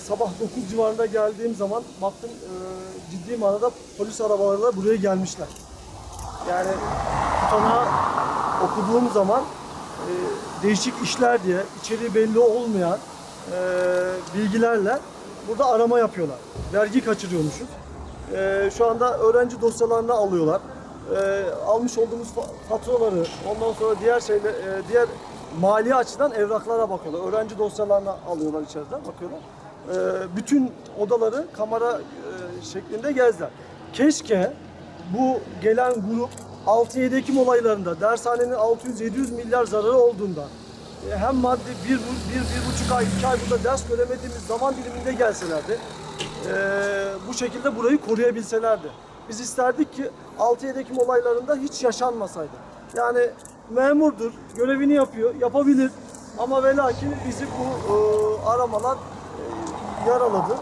sabah 9 civarında geldiğim zaman baktım e, ciddi manada polis arabalarıyla buraya gelmişler. Yani tutanağı okuduğum zaman e, değişik işler diye içeriği belli olmayan e, bilgilerle burada arama yapıyorlar. Vergi kaçırıyormuşuz. E, şu anda öğrenci dosyalarını alıyorlar. E, almış olduğumuz fa- faturaları, ondan sonra diğer şeyler, e, diğer mali açıdan evraklara bakıyorlar. Öğrenci dosyalarını alıyorlar içeriden, bakıyorlar. E, bütün odaları kamera e, şeklinde gezdiler. Keşke bu gelen grup 6-7 Ekim olaylarında dershanenin 600-700 milyar zararı olduğunda e, hem maddi bir, bu- bir, bir buçuk ay, iki ay burada ders göremediğimiz zaman diliminde gelselerdi e, bu şekilde burayı koruyabilselerdi. Biz isterdik ki 6-7 Ekim olaylarında hiç yaşanmasaydı. Yani memurdur, görevini yapıyor, yapabilir ama ve lakin bizi bu e, aramalar yaraladı.